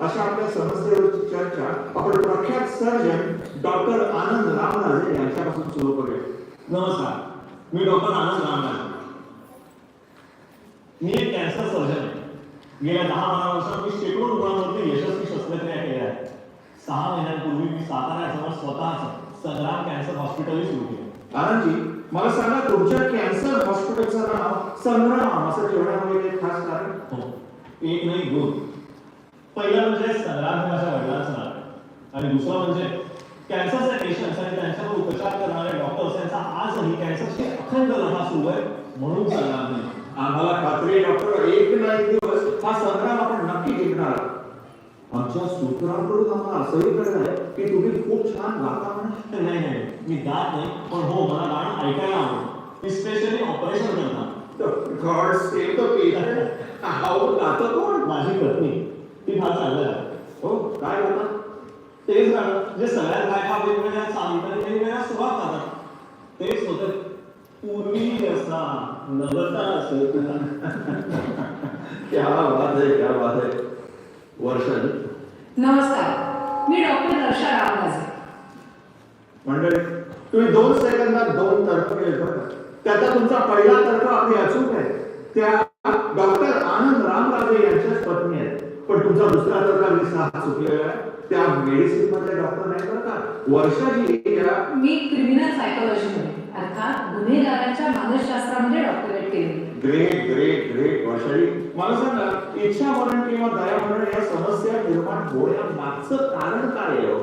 अशा आपल्या समस्येवरची चर्चा आपण प्रख्यात सर्जन डॉक्टर आनंद रामराजे यांच्यापासून सुरू करूया. नमस्कार. मी डॉक्टर आनंद रामराज. मी एक कॅन्सर सर्जन आहे. गेल्या दहा बारा वर्षात मी शेकडो रुग्णांवरती यशस्वी शस्त्रक्रिया केल्या आहेत. सहा महिन्यांपूर्वी मी साताऱ्याजवळ स्वतःच संग्राम कॅन्सर हॉस्पिटलही सुरू केलं. आनंदजी मला सांगा तुमच्या कॅन्सर हॉस्पिटलचं नाव संग्राम असं ठेवण्यामध्ये खास कारण? हो. एक नाही दोन. पहिलं म्हणजे हे माझ्या वडिलांचं नाव आहे. आणि दुसरं म्हणजे कॅन्सरचे पेशंट्स आणि त्यांच्यावर उपचार करणारे डॉक्टर्स यांचा आजही कॅन्सरची अखंड लढा सुरू आहे म्हणून संग्राम नाही. आम्हाला खात्री डॉक्टर एक ना एक दिवस हा संग्राम आपण नक्की जिंकणार आहोत. आमच्या सूत्रांकडून आम्हाला असंही कळलं आहे की तुम्ही खूप छान गाता म्हणे नाही नाही मी गात नाही पण हो मला गाणं ऐकायला आवडतं स्पेशली ऑपरेशन करताना गॉड सेव द पेशंट अहो गातं कोण? माझी पत्नी. ती फार चांगलं आहे हो? काय गातात तेच गाणं जे सगळ्यात बायका वेगवेगळ्या चालीत आणि वेगवेगळ्या सुरात गातात तेच होतं. पूर्वी असा नवता असत क्या बात आहे क्या बात आहे. वर्षाजी नमस्कार. मी डॉक्टर वर्षा रामराजे. मंडळी तुम्ही दोन सेकंदात दोन तर्क केले बरं का? त्याचा तुमचा पहिला तर्क अगदी अचूक आहे. त्या डॉक्टर आनंद रामराजे यांच्याच पत्नी आहेत. पण तुमचा दुसरा तर्क अगदी सहा चुकलेला आहे. त्या मेडिसिन मधले डॉक्टर नाही बरं का? वर्षाजी या मी क्रिमिनल सायकोलॉजीमध्ये अर्थात गुन्हेगारांच्या मानसशास्त्रामध्ये डॉक्टरेट केली. ग्रेट ग्रेट ग्रेट वर्षाजी मला सांगा इच्छा मरण किंवा दया मरण या समस्या निर्माण होण्यामागचं कारण काय आहे हो?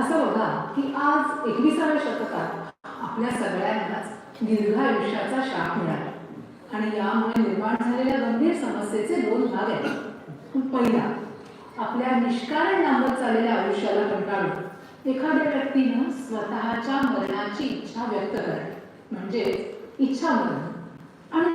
असं बघा की आज एकविसाव्या शतकात आपल्या सगळ्यांनाच दीर्घायुष्याचा शाप मिळाला. आणि यामुळे निर्माण झालेल्या गंभीर समस्येचे दोन भाग आहेत. पहिला. आपल्या निष्कारण लांबत चाललेल्या आयुष्याला कंटाळून एखाद्या व्यक्तीनं स्वतःच्या मरणाची इच्छा व्यक्त करणे म्हणजे इच्छा मरण